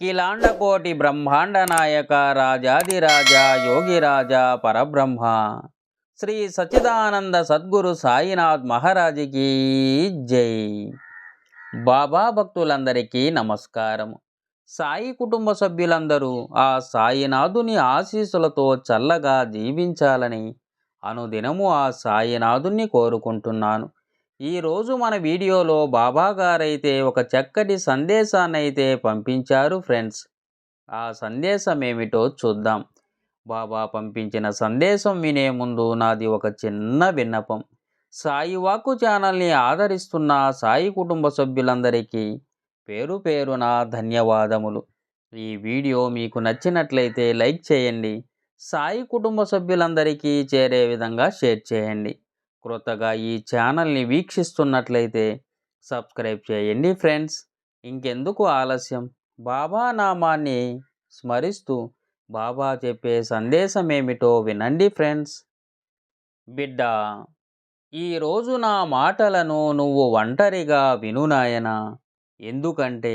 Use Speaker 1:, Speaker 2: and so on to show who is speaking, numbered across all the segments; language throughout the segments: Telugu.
Speaker 1: అఖిలాండకోటి బ్రహ్మాండ నాయక రాజాదిరాజ యోగిరాజ పరబ్రహ్మ. శ్రీ సచిదానంద సద్గురు సాయినాథ్ మహారాజుకి జై. బాబా భక్తులందరికీ నమస్కారం సాయి కుటుంబ సభ్యులందరూ ఆ సాయినాథుని ఆశీస్సులతో చల్లగా జీవించాలని అనుదినము ఆ సాయినాథుని కోరుకుంటున్నాను. ఈరోజు మన వీడియోలో బాబా గారైతే ఒక చక్కటి సందేశాన్ని అయితే పంపించారు ఫ్రెండ్స్. ఆ సందేశం ఏమిటో చూద్దాం. బాబా పంపించిన సందేశం వినే ముందు నాది ఒక చిన్న విన్నపం. సాయివాకు ఛానల్ని ఆదరిస్తున్న సాయి కుటుంబ సభ్యులందరికీ పేరు పేరున ధన్యవాదములు. ఈ వీడియో మీకు నచ్చినట్లయితే లైక్ చేయండి. సాయి కుటుంబ సభ్యులందరికీ చేరే విధంగా షేర్ చేయండి. క్రొత్తగా ఈ ఛానల్ని వీక్షిస్తున్నట్లయితే సబ్స్క్రైబ్ చేయండి ఫ్రెండ్స్. ఇంకెందుకు ఆలస్యం? బాబా నామాన్ని స్మరిస్తూ బాబా చెప్పే సందేశం ఏమిటో వినండి ఫ్రెండ్స్. బిడ్డ ఈరోజు నా మాటలను నువ్వు ఒంటరిగా విను నాయనా. ఎందుకంటే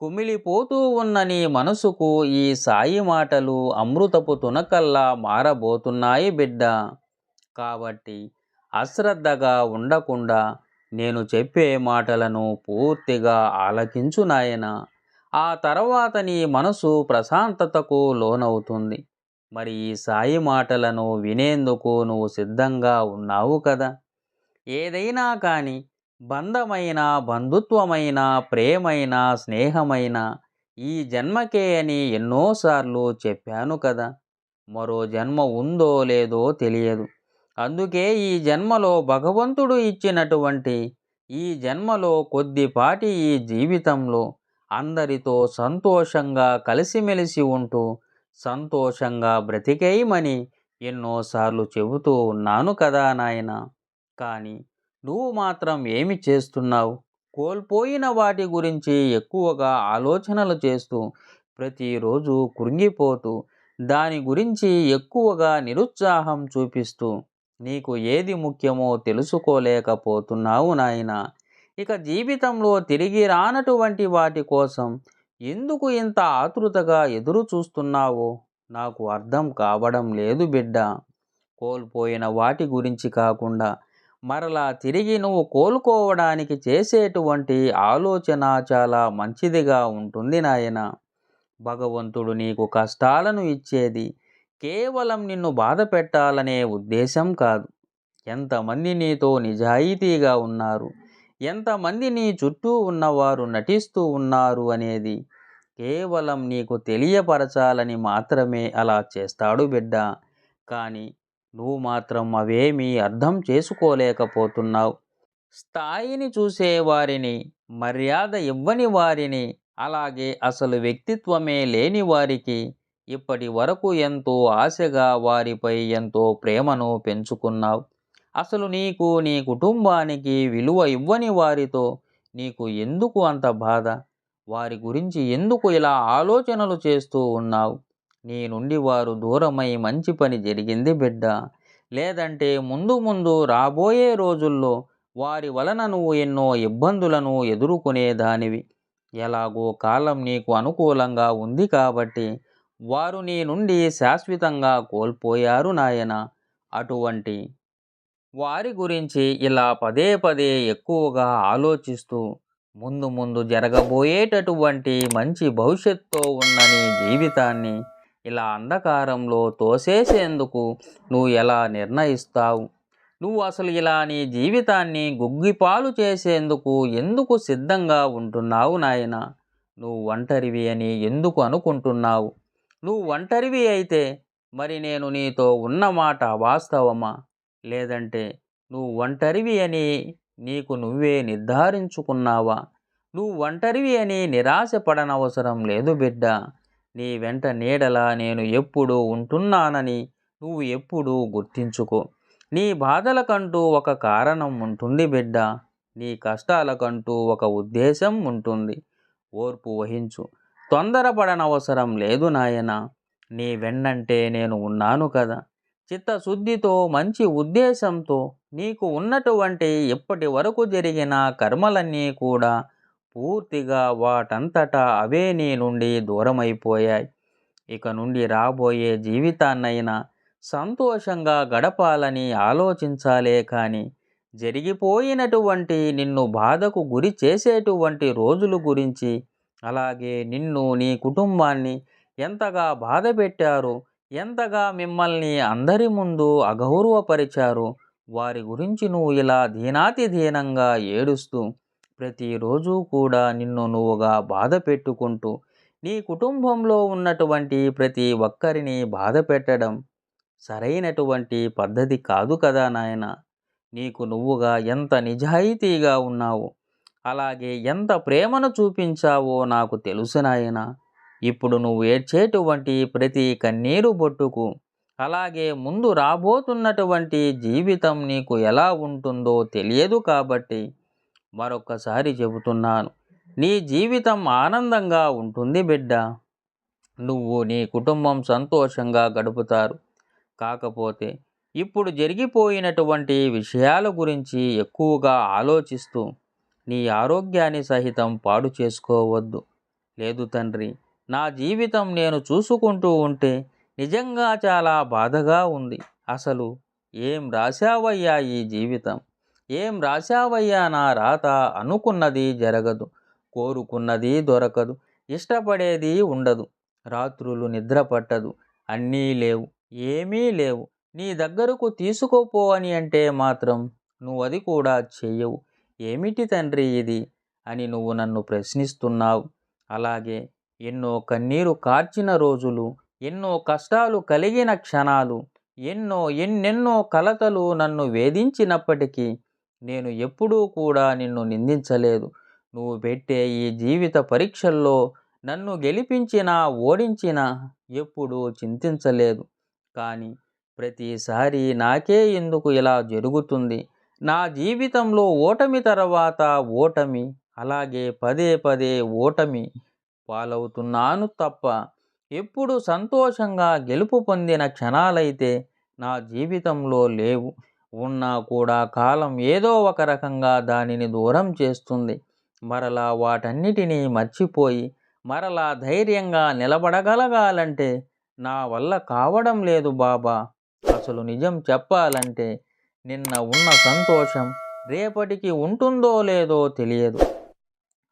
Speaker 1: కుమిలిపోతూ ఉన్న నీ మనసుకు ఈ సాయి మాటలు అమృతపు తునకల్లా మారబోతున్నాయి బిడ్డ. కాబట్టి అశ్రద్ధగా ఉండకుండా నేను చెప్పే మాటలను పూర్తిగా ఆలకించు నాయన. ఆ తర్వాత నీ మనసు ప్రశాంతతకు లోనవుతుంది. మరి ఈ సాయి మాటలను వినేందుకు నువ్వు సిద్ధంగా ఉన్నావు కదా? ఏదైనా కానీ బంధమైన బంధుత్వమైన ప్రేమైన స్నేహమైన ఈ జన్మకే అని ఎన్నోసార్లు చెప్పాను కదా. మరో జన్మ ఉందో లేదో తెలియదు. అందుకే ఈ జన్మలో భగవంతుడు ఇచ్చినటువంటి ఈ జన్మలో కొద్దిపాటి ఈ జీవితంలో అందరితో సంతోషంగా కలిసిమెలిసి ఉంటూ సంతోషంగా బ్రతికేయమని ఎన్నోసార్లు చెబుతూ ఉన్నాను కదా నాయన. కానీ నువ్వు మాత్రం ఏమి చేస్తున్నావు? కోల్పోయిన వాటి గురించి ఎక్కువగా ఆలోచనలు చేస్తూ ప్రతిరోజు కృంగిపోతూ దాని గురించి ఎక్కువగా నిరుత్సాహం చూపిస్తూ నీకు ఏది ముఖ్యమో తెలుసుకోలేకపోతున్నావు నాయన. ఇక జీవితంలో తిరిగి రానటువంటి వాటి కోసం ఎందుకు ఇంత ఆతృతగా ఎదురు చూస్తున్నావో నాకు అర్థం కావడం లేదు బిడ్డ. కోల్పోయిన వాటి గురించి కాకుండా మరలా తిరిగి నువ్వు కోలుకోవడానికి చేసేటువంటి ఆలోచన చాలా మంచిదిగా ఉంటుంది నాయన. భగవంతుడు నీకు కష్టాలను ఇచ్చేది కేవలం నిన్ను బాధ పెట్టాలనే ఉద్దేశం కాదు. ఎంతమంది నీతో నిజాయితీగా ఉన్నారు? ఎంతమంది నీ చుట్టూ ఉన్నవారు నటిస్తూ ఉన్నారు అనేది కేవలం నీకు తెలియపరచాలని మాత్రమే అలా చేస్తాడు బిడ్డ. కానీ నువ్వు మాత్రం అవేమీ అర్థం చేసుకోలేకపోతున్నావు. స్థాయిని చూసే వారిని మర్యాద ఇవ్వని వారిని అలాగే అసలు వ్యక్తిత్వమే లేని వారికి ఇప్పటి వరకు ఎంతో ఆశగా వారిపై ఎంతో ప్రేమను పెంచుకున్నావు. అసలు నీకు నీ కుటుంబానికి విలువ ఇవ్వని వారితో నీకు ఎందుకు అంత బాధ? వారి గురించి ఎందుకు ఇలా ఆలోచనలు చేస్తూ ఉన్నావు? నీ నుండి వారు దూరమై మంచి పని జరిగింది బిడ్డ. లేదంటే ముందు ముందు రాబోయే రోజుల్లో వారి వలన నువ్వు ఎన్నో ఇబ్బందులను ఎదుర్కొనేదానివి. ఎలాగో కాలం నీకు అనుకూలంగా ఉంది కాబట్టి వారు నీ నుండి శాశ్వతంగా కోల్పోయారు నాయన. అటువంటి వారి గురించి ఇలా పదే పదే ఎక్కువగా ఆలోచిస్తూ ముందు ముందు జరగబోయేటటువంటి మంచి భవిష్యత్తుతో ఉన్న నీ జీవితాన్ని ఇలా అంధకారంలో తోసేసేందుకు నువ్వు ఎలా నిర్ణయిస్తావు? నువ్వు అసలు ఇలా నీ జీవితాన్ని గుగ్గిపాలు చేసేందుకు ఎందుకు సిద్ధంగా ఉంటున్నావు నాయన? నువ్వు ఒంటరివి అని ఎందుకు అనుకుంటున్నావు? నువ్వు ఒంటరివి అయితే మరి నేను నీతో ఉన్నమాట వాస్తవమా? లేదంటే నువ్వు ఒంటరివి అని నీకు నువ్వే నిర్ధారించుకున్నావా? నువ్వు ఒంటరివి అని నిరాశ పడనవసరం లేదు బిడ్డ. నీ వెంట నీడలా నేను ఎప్పుడూ ఉంటున్నానని నువ్వు ఎప్పుడూ గుర్తించుకో. నీ బాధలకంటూ ఒక కారణం ఉంటుంది బిడ్డ. నీ కష్టాలకంటూ ఒక ఉద్దేశం ఉంటుంది. ఓర్పు వహించు. తొందరపడనవసరం లేదు నాయన. నీ వెన్నంటే నేను ఉన్నాను కదా. చిత్తశుద్ధితో మంచి ఉద్దేశంతో నీకు ఉన్నటువంటి ఇప్పటి వరకు జరిగిన కర్మలన్నీ కూడా పూర్తిగా వాటంతటా అవే నీ నుండి దూరమైపోయాయి. ఇక నుండి రాబోయే జీవితాన్నైనా సంతోషంగా గడపాలని ఆలోచించాలే కానీ జరిగిపోయినటువంటి నిన్ను బాధకు గురి చేసేటువంటి రోజుల గురించి అలాగే నిన్ను నీ కుటుంబాన్ని ఎంతగా బాధ పెట్టారు ఎంతగా మిమ్మల్ని అందరి ముందు అగౌరవపరిచారు వారి గురించి నువ్వు ఇలా దీనాతి దీనంగా ఏడుస్తూ ప్రతిరోజు కూడా నిన్ను నువ్వుగా బాధ పెట్టుకుంటూ నీ కుటుంబంలో ఉన్నటువంటి ప్రతి ఒక్కరిని బాధ పెట్టడం సరైనటువంటి పద్ధతి కాదు కదా నాయన. నీకు నువ్వుగా ఎంత నిజాయితీగా ఉన్నావు అలాగే ఎంత ప్రేమను చూపించావో నాకు తెలుసు నాయన. ఇప్పుడు నువ్వు ఏడ్చేటువంటి ప్రతి కన్నీరు బొట్టుకు అలాగే ముందు రాబోతున్నటువంటి జీవితం నీకు ఎలా ఉంటుందో తెలియదు కాబట్టి మరొక్కసారి చెబుతున్నాను. నీ జీవితం ఆనందంగా ఉంటుంది బిడ్డ. నువ్వు నీ కుటుంబం సంతోషంగా గడుపుతారు. కాకపోతే ఇప్పుడు జరిగిపోయినటువంటి విషయాల గురించి ఎక్కువగా ఆలోచిస్తూ నీ ఆరోగ్యాన్ని సహితం పాడు చేసుకోవద్దు. లేదు తండ్రి నా జీవితం నేను చూసుకుంటూ ఉంటే నిజంగా చాలా బాధగా ఉంది. అసలు ఏం రాశావయ్యా ఈ జీవితం? ఏం రాశావయ్యా నా రాత? అనుకున్నది జరగదు. కోరుకున్నది దొరకదు. ఇష్టపడేది ఉండదు. రాత్రులు నిద్ర పట్టదు. అన్నీ లేవు. ఏమీ లేవు. నీ దగ్గరకు తీసుకోపో అని అంటే మాత్రం నువ్వు అది కూడా చెయ్యవు. ఏమిటి తండ్రి ఇది? అని నువ్వు నన్ను ప్రశ్నిస్తున్నావు. అలాగే ఎన్నో కన్నీరు కార్చిన రోజులు ఎన్నో కష్టాలు కలిగిన క్షణాలు ఎన్నో ఎన్నెన్నో కలతలు నన్ను వేధించినప్పటికీ నేను ఎప్పుడూ కూడా నిన్ను నిందించలేదు. నువ్వు పెట్టే ఈ జీవిత పరీక్షల్లో నన్ను గెలిపించినా ఓడించినా ఎప్పుడూ చింతించలేదు. కానీ ప్రతిసారి నాకే ఎందుకు ఇలా జరుగుతుంది? నా జీవితంలో ఓటమి తర్వాత ఓటమి అలాగే పదే పదే ఓటమి పాలవుతున్నాను తప్ప ఎప్పుడు సంతోషంగా గెలుపు పొందిన క్షణాలైతే నా జీవితంలో లేవు. ఉన్నా కూడా కాలం ఏదో ఒక రకంగా దానిని దూరం చేస్తుంది. మరలా వాటన్నిటినీ మర్చిపోయి మరలా ధైర్యంగా నిలబడగలగాలంటే నా వల్ల కావడం లేదు బాబా. అసలు నిజం చెప్పాలంటే నిన్న ఉన్న సంతోషం రేపటికి ఉంటుందో లేదో తెలియదు.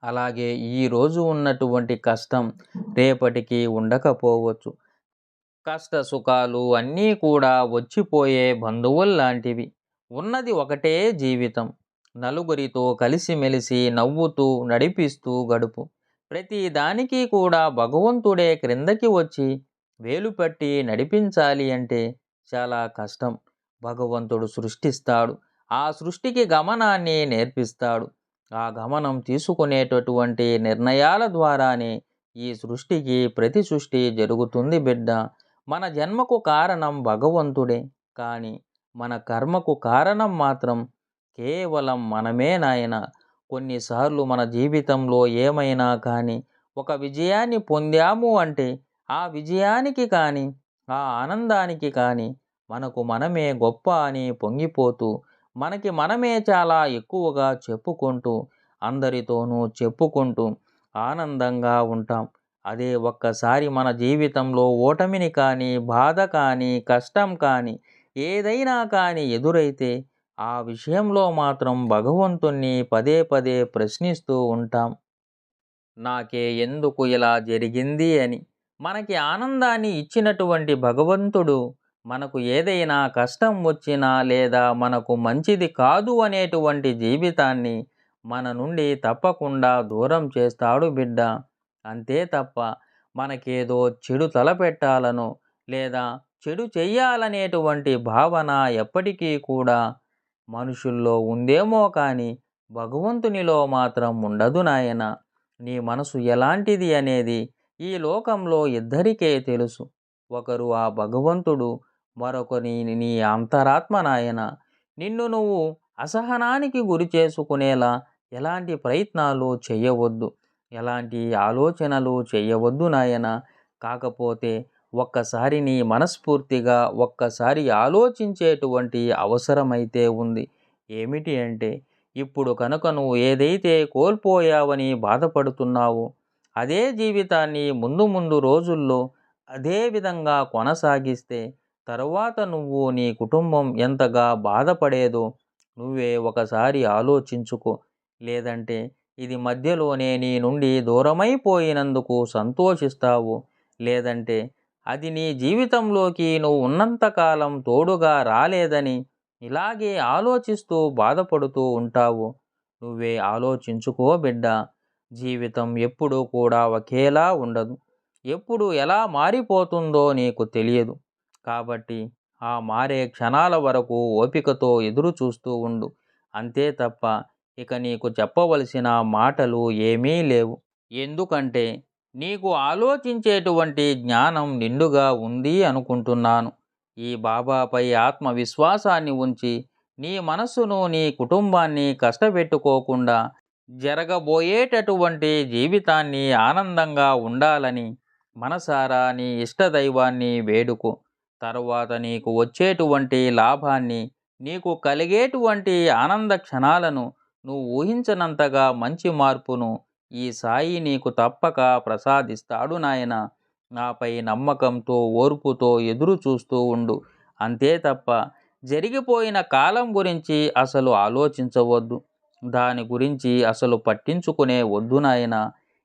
Speaker 1: అలాగే ఈరోజు ఉన్నటువంటి కష్టం రేపటికి ఉండకపోవచ్చు. కష్ట సుఖాలు అన్నీ కూడా వచ్చిపోయే బంధువుల్లాంటివి ఉన్నది ఒకటే జీవితం. నలుగురితో కలిసిమెలిసి నవ్వుతూ నడిపిస్తూ గడుపు. ప్రతి దానికి కూడా భగవంతుడే క్రిందకి వచ్చి వేలు పట్టి నడిపించాలి అంటే చాలా కష్టం. భగవంతుడు సృష్టిస్తాడు. ఆ సృష్టికి గమనాన్ని నేర్పిస్తాడు. ఆ గమనం తీసుకునేటటువంటి నిర్ణయాల ద్వారానే ఈ సృష్టికి ప్రతి సృష్టి జరుగుతుంది బిడ్డ. మన జన్మకు కారణం భగవంతుడే. కానీ మన కర్మకు కారణం మాత్రం కేవలం మనమే నాయన. కొన్నిసార్లు మన జీవితంలో ఏమైనా కానీ ఒక విజయాన్ని పొందాము అంటే ఆ విజయానికి కానీ ఆ ఆనందానికి కానీ మనకు మనమే గొప్ప అని పొంగిపోతూ మనకి మనమే చాలా ఎక్కువగా చెప్పుకుంటూ అందరితోనూ చెప్పుకుంటూ ఆనందంగా ఉంటాం. అదే ఒక్కసారి మన జీవితంలో ఓటమిని కానీ బాధ కానీ కష్టం కానీ ఏదైనా కానీ ఎదురైతే ఆ విషయంలో మాత్రం భగవంతుణ్ణి పదే పదే ప్రశ్నిస్తూ ఉంటాం. నాకే ఎందుకు ఇలా జరిగింది అని. మనకి ఆనందాన్ని ఇచ్చినటువంటి భగవంతుడు మనకు ఏదైనా కష్టం వచ్చినా లేదా మనకు మంచిది కాదు అనేటువంటి జీవితాన్ని మన నుండి తప్పకుండా దూరం చేస్తాడు బిడ్డ. అంతే తప్ప మనకేదో చెడు తలపెట్టాలను లేదా చెడు చెయ్యాలనేటువంటి భావన ఎప్పటికీ కూడా మనుషుల్లో ఉందేమో కానీ భగవంతునిలో మాత్రం ఉండదు నాయన. నీ మనసు ఎలాంటిది అనేది ఈ లోకంలో ఇద్దరికే తెలుసు. ఒకరు ఆ భగవంతుడు మరొకని నీ అంతరాత్మ నాయన నిన్ను నువ్వు అసహనానికి గురి చేసుకునేలా ఎలాంటి ప్రయత్నాలు చేయవద్దు. ఎలాంటి ఆలోచనలు చేయవద్దు నాయన. కాకపోతే ఒక్కసారి నీ మనస్ఫూర్తిగా ఒక్కసారి ఆలోచించేటువంటి అవసరమైతే ఉంది. ఏమిటి అంటే ఇప్పుడు కనుక నువ్వు ఏదైతే కోల్పోయావని బాధపడుతున్నావో అదే జీవితాన్ని ముందు ముందు రోజుల్లో అదే విధంగా కొనసాగిస్తే తరువాత నువ్వు నీ కుటుంబం ఎంతగా బాధపడేదో నువ్వే ఒకసారి ఆలోచించుకో. లేదంటే ఇది మధ్యలోనే నీ నుండి దూరమైపోయినందుకు సంతోషిస్తావు. లేదంటే అది నీ జీవితంలోకి నువ్వు ఉన్నంతకాలం తోడుగా రాలేదని ఇలాగే ఆలోచిస్తూ బాధపడుతూ ఉంటావు. నువ్వే ఆలోచించుకో బిడ్డ. జీవితం ఎప్పుడూ కూడా ఒకేలా ఉండదు. ఎప్పుడు ఎలా మారిపోతుందో నీకు తెలియదు. కాబట్టి ఆ మారే క్షణాల వరకు ఓపికతో ఎదురు చూస్తూ ఉండు. అంతే తప్ప ఇక నీకు చెప్పవలసిన మాటలు ఏమీ లేవు. ఎందుకంటే నీకు ఆలోచించేటువంటి జ్ఞానం నిండుగా ఉంది అనుకుంటున్నాను. ఈ బాబాపై ఆత్మవిశ్వాసాన్ని ఉంచి నీ మనస్సును నీ కుటుంబాన్ని కష్టపెట్టుకోకుండా జరగబోయేటటువంటి జీవితాన్ని ఆనందంగా ఉండాలని మనసారా నీ ఇష్టదైవాన్ని వేడుకో. తర్వాత నీకు వచ్చేటువంటి లాభాన్ని నీకు కలిగేటువంటి ఆనంద క్షణాలను నువ్వు ఊహించనంతగా మంచి మార్పును ఈ సాయి నీకు తప్పక ప్రసాదిస్తాడు నాయన. నాపై నమ్మకంతో ఓర్పుతో ఎదురు చూస్తూ ఉండు. అంతే తప్ప జరిగిపోయిన కాలం గురించి అసలు ఆలోచించవద్దు. దాని గురించి అసలు పట్టించుకునే వద్దు నాయన.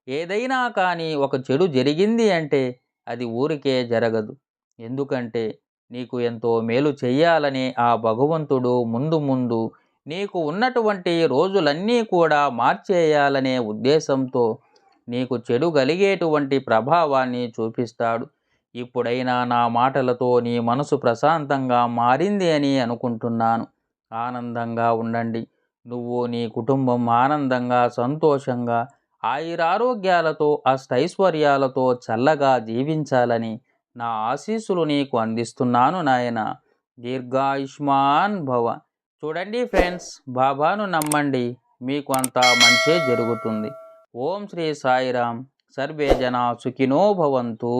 Speaker 1: ఏదైనా కానీ ఒక చెడు జరిగింది అంటే అది ఊరికే జరగదు. ఎందుకంటే నీకు ఎంతో మేలు చెయ్యాలని ఆ భగవంతుడు ముందు ముందు నీకు ఉన్నటువంటి రోజులన్నీ కూడా మార్చేయాలనే ఉద్దేశంతో నీకు చెడు కలిగేటువంటి ప్రభావాన్ని చూపిస్తాడు. ఇప్పుడైనా నా మాటలతో నీ మనసు ప్రశాంతంగా మారింది అని అనుకుంటున్నాను. ఆనందంగా ఉండండి. నువ్వు నీ కుటుంబం ఆనందంగా సంతోషంగా ఆయురారోగ్యాలతో అష్టైశ్వర్యాలతో చల్లగా జీవించాలని నా ఆశీస్సులు నీకు అందిస్తున్నాను నాయన. దీర్ఘాయుష్మాన్ భవ. చూడండి ఫ్రెండ్స్ బాబాను నమ్మండి. మీకు అంతా మంచే జరుగుతుంది. ఓం శ్రీ సాయిరామ్ సర్వే జన సుఖినో భవంతు.